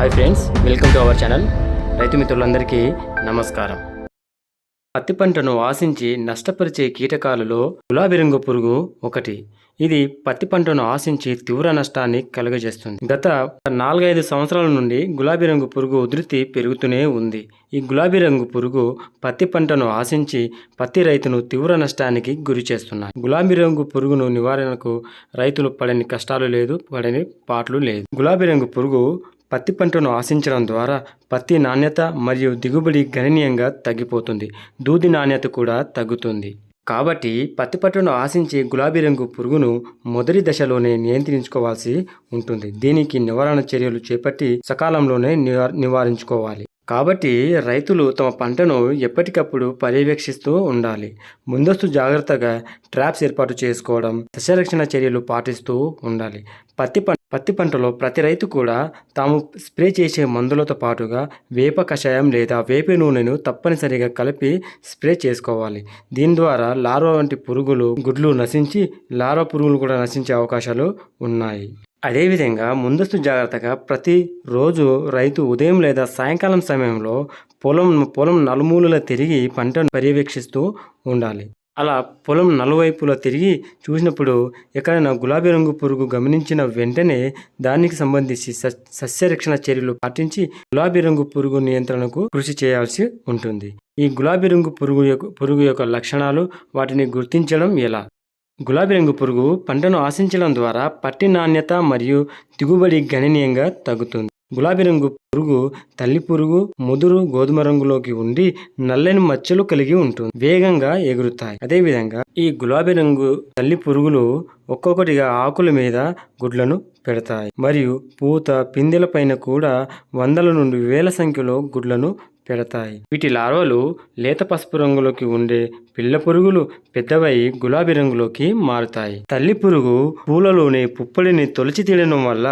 Hi friends welcome to our channel రైతు మిత్రులందరికీ నమస్కారం. పత్తి పంటను ఆశించి నష్టపరిచే కీటకాలలో గులాబీ రంగు పురుగు ఒకటి. ఇది పత్తి పంటను ఆశించి తీవ్ర నష్టాన్ని కలుగజేస్తుంది. గత నాలుగైదు సంవత్సరాల నుండి గులాబీ రంగు పురుగు ఉధృతి పెరుగుతూనే ఉంది. ఈ గులాబీ రంగు పురుగు పత్తి పంటను ఆశించి పత్తి రైతును తీవ్ర నష్టానికి గురి చేస్తున్నాయి. గులాబీ రంగు పురుగును నివారణకు రైతులు పడని కష్టాలు లేదు పడని పాటలు లేదు. గులాబీ రంగు పురుగు పత్తి పంటను ఆశించడం ద్వారా పత్తి నాణ్యత మరియు దిగుబడి గణనీయంగా తగ్గిపోతుంది. దూది నాణ్యత కూడా తగ్గుతుంది. కాబట్టి పత్తి పంటను ఆశించే గులాబీ రంగు పురుగును మొదటి దశలోనే నియంత్రించుకోవాల్సి ఉంటుంది. దీనికి నివారణ చర్యలు చేపట్టి సకాలంలోనే నివా- నివారించుకోవాలి. కాబట్టి రైతులు తమ పంటను ఎప్పటికప్పుడు పర్యవేక్షిస్తూ ఉండాలి. ముందస్తు జాగ్రత్తగా ట్రాప్స్ ఏర్పాటు చేసుకోవడం దశరక్షణ చర్యలు పాటిస్తూ ఉండాలి. పత్తి పంట పత్తి పంటలో ప్రతి రైతు కూడా తాము స్ప్రే చేసే మందులతో పాటుగా వేప కషాయం లేదా వేప నూనెను తప్పనిసరిగా కలిపి స్ప్రే చేసుకోవాలి. దీని ద్వారా లార్వా వంటి పురుగులు గుడ్లు నశించి లార్వా పురుగులు కూడా నశించే అవకాశాలు ఉన్నాయి. అదేవిధంగా ముందస్తు జాగ్రత్తగా ప్రతి రోజు రైతు ఉదయం లేదా సాయంకాలం సమయంలో పొలం పొలం నలుమూలల తిరిగి పంటను పర్యవేక్షిస్తూ ఉండాలి. అలా పొలం నలువైపులా తిరిగి చూసినప్పుడు ఎక్కడైనా గులాబీ రంగు పురుగు గమనించిన వెంటనే దానికి సంబంధించి సస్- సస్యరక్షణ చర్యలు పాటించి గులాబీ రంగు పురుగు నియంత్రణకు కృషి చేయాల్సి ఉంటుంది. ఈ గులాబీ రంగు పురుగు యొక్క పురుగు యొక్క లక్షణాలు వాటిని గుర్తించడం ఎలా? గులాబీ రంగు పురుగు పంటను ఆశించడం ద్వారా పట్టి నాణ్యత మరియు దిగుబడి గణనీయంగా తగ్గుతుంది. గులాబీ రంగు పురుగు తల్లి పురుగు ముదురు గోధుమ రంగులోకి ఉండి నల్లని మచ్చలు కలిగి ఉంటుంది. వేగంగా ఎగురుతాయి. అదేవిధంగా ఈ గులాబీ రంగు తల్లి పురుగులు ఒక్కొక్కటిగా ఆకుల మీద గుడ్లను పెడతాయి. మరియు పూత పిందెల పైన కూడా వందల నుండి వేల సంఖ్యలో గుడ్లను పెడతాయి. వీటి లార్వలు లేత పసుపు రంగులోకి ఉండే పిల్ల పురుగులు పెద్దవై గులాబీ రంగులోకి మారుతాయి. తల్లి పురుగు పూలలోని పుప్పొడిని తొలిచి తీయడం వల్ల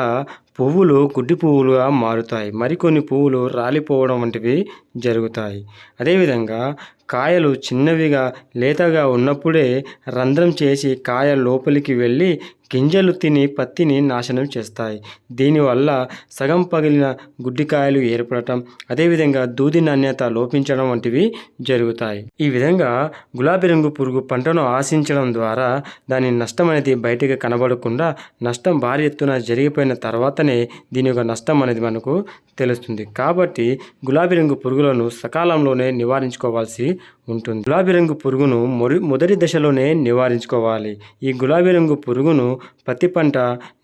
పువ్వులు గుడ్డి పువ్వులుగా మారుతాయి. మరికొన్ని పువ్వులు రాలిపోవడం వంటివి జరుగుతాయి. అదేవిధంగా కాయలు చిన్నవిగా లేతగా ఉన్నప్పుడే రంధ్రం చేసి కాయ లోపలికి వెళ్ళి గింజలు తిని పత్తిని నాశనం చేస్తాయి. దీనివల్ల సగం పగిలిన గుడ్డికాయలు ఏర్పడటం అదేవిధంగా దూది నాణ్యత లోపించడం వంటివి జరుగుతాయి. ఈ విధంగా గులాబీ రంగు పురుగు పంటను ఆశించడం ద్వారా దాని నష్టం అనేది బయటకు కనబడకుండా నష్టం భారీ ఎత్తున జరిగిపోయిన తర్వాత తర్వాతనే దీని యొక్క నష్టం అనేది మనకు తెలుస్తుంది. కాబట్టి గులాబీ రంగు పురుగులను సకాలంలోనే నివారించుకోవాల్సి ఉంటుంది. గులాబీ రంగు పురుగును మొరి మొదటి దశలోనే నివారించుకోవాలి. ఈ గులాబీ రంగు పురుగును పత్తి పంట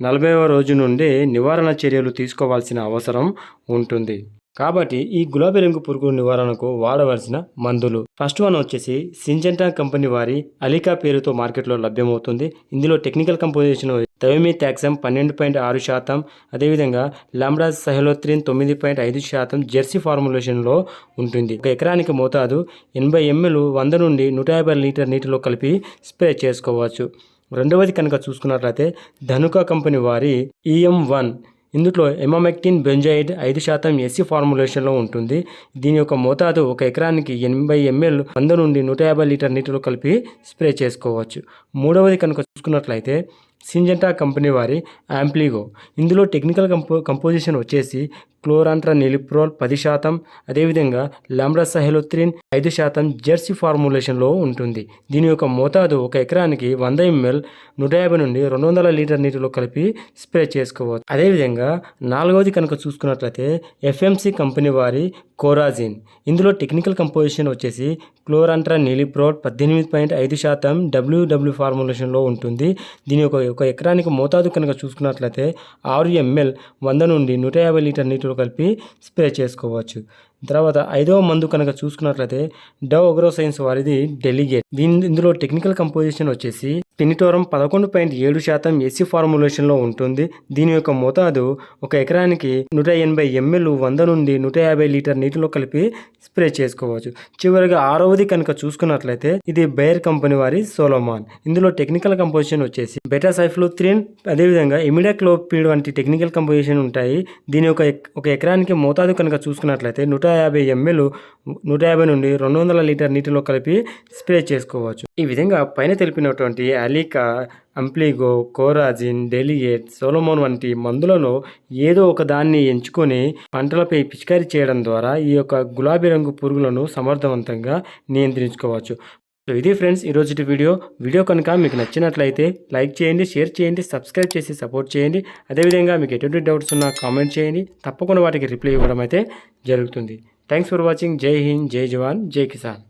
నలభైవ రోజు నుండే నివారణ చర్యలు తీసుకోవాల్సిన అవసరం ఉంటుంది. కాబట్టి ఈ గులాబీ రంగు పురుగు నివారణకు వాడవలసిన మందులు. ఫస్ట్ వన్ వచ్చేసి సింజెంటా కంపెనీ వారి అలికా పేరుతో మార్కెట్లో లభ్యమవుతుంది. ఇందులో టెక్నికల్ కంపోజిషన్ తయోమి టాక్సమ్ పన్నెండు పాయింట్ ఆరు శాతం అదేవిధంగా లాంబ్రాజ్ సహలోత్రిన్ తొమ్మిది పాయింట్ ఐదు శాతం జెర్సీ ఫార్ములేషన్లో ఉంటుంది. ఒక ఎకరానికి మోతాదు ఎనభై ఎంఎల్ వంద నుండి నూట యాభై లీటర్ నీటిలో కలిపి స్ప్రే చేసుకోవచ్చు. రెండవది కనుక చూసుకున్నట్లయితే ధనుక కంపెనీ వారి ఈఎం వన్ ఇందులో ఎమామెక్టిన్ బెంజైడ్ ఐదు శాతం ఎస్సీ ఫార్ములేషన్లో ఉంటుంది. దీని యొక్క మోతాదు ఒక ఎకరానికి ఎనభై ఎంఎల్ వంద నుండి నూట యాభై లీటర్ నీటిలో కలిపి స్ప్రే చేసుకోవచ్చు. మూడవది కనుక చూసుకున్నట్లయితే సింజెంటా కంపెనీ వారి యాంప్లీగో ఇందులో టెక్నికల్ కంపో కంపోజిషన్ వచ్చేసి క్లోరాంట్రా నిలిప్రోల్ పది శాతం అదేవిధంగా లాంబ్రాసహెలోత్రిన్ ఐదు శాతం జెర్సీ ఫార్ములేషన్లో ఉంటుంది. దీని యొక్క మోతాదు ఒక ఎకరానికి వంద ఎంఎల్ నూట యాభై నుండి రెండు వందల లీటర్ నీటిలో కలిపి స్ప్రే చేసుకోవచ్చు. అదేవిధంగా నాలుగవది కనుక చూసుకున్నట్లయితే ఎఫ్ఎంసి కంపెనీ వారి కోరాజిన్. ఇందులో టెక్నికల్ కంపోజిషన్ వచ్చేసి క్లోరాంట్రా నీలిప్రోల్ పద్దెనిమిది పాయింట్ ఐదు శాతం డబ్ల్యూడబ్ల్యూ ఫార్ములేషన్లో ఉంటుంది. దీని యొక్క ఒక ఎకరానికి మోతాదు కనుక చూసుకున్నట్లయితే ఆరు ఎంఎల్ వంద నుండి నూట యాభై లీటర్ నీటిలో కలిపి స్ప్రే చేసుకోవచ్చు. తర్వాత ఐదవ మందు కనుక చూసుకున్నట్లయితే డవ్ అగ్రోసైన్స్ వారిది డెలిగేట్. దీని ఇందులో టెక్నికల్ కంపోజిషన్ వచ్చేసి పినిటోరం పదకొండు పాయింట్ ఏడు శాతం ఎస్సీ ఫార్ములేషన్లో ఉంటుంది. దీని యొక్క మోతాదు ఒక ఎకరానికి నూట ఎనభై ఎంఎల్ వంద నుండి నూట యాభై లీటర్ నీటిలో కలిపి స్ప్రే చేసుకోవచ్చు. చివరిగా ఆరవది కనుక చూసుకున్నట్లయితే ఇది బైర్ కంపెనీ వారి సోలోమాన్. ఇందులో టెక్నికల్ కంపోజిషన్ వచ్చేసి బెటా సైఫ్లోత్రిన్ అదేవిధంగా ఇమిడాక్లోపిడ్ వంటి టెక్నికల్ కంపోజిషన్ ఉంటాయి. దీని యొక్క ఒక ఎకరానికి మోతాదు కనుక చూసుకున్నట్లయితే నూట యాభై ఎంఎల్ నూట యాభై నుండి రెండు వందల లీటర్ నీటిలో కలిపి స్ప్రే చేసుకోవచ్చు. ఈ విధంగా పైన తెలిపినటువంటి అలీకా అంప్లీగో కోరాజిన్ డెలిగేట్ సోలోమోన్ వంటి మందులలో ఏదో ఒక దాన్ని ఎంచుకొని పంటలపై పిచికారీ చేయడం ద్వారా ఈ యొక్క గులాబీ రంగు పురుగులను సమర్థవంతంగా నియంత్రించుకోవచ్చు. సో ఇది ఫ్రెండ్స్ ఈరోజు వీడియో. వీడియో కనుక మీకు నచ్చినట్లయితే లైక్ చేయండి షేర్ చేయండి సబ్స్క్రైబ్ చేసి సపోర్ట్ చేయండి. అదేవిధంగా మీకు ఎటువంటి డౌట్స్ ఉన్నా కామెంట్ చేయండి. తప్పకుండా వాటికి రిప్లై ఇవ్వడం అయితే జరుగుతుంది. Thanks for watching. Jai Hind Jai జవాన్ జై కిసాన్.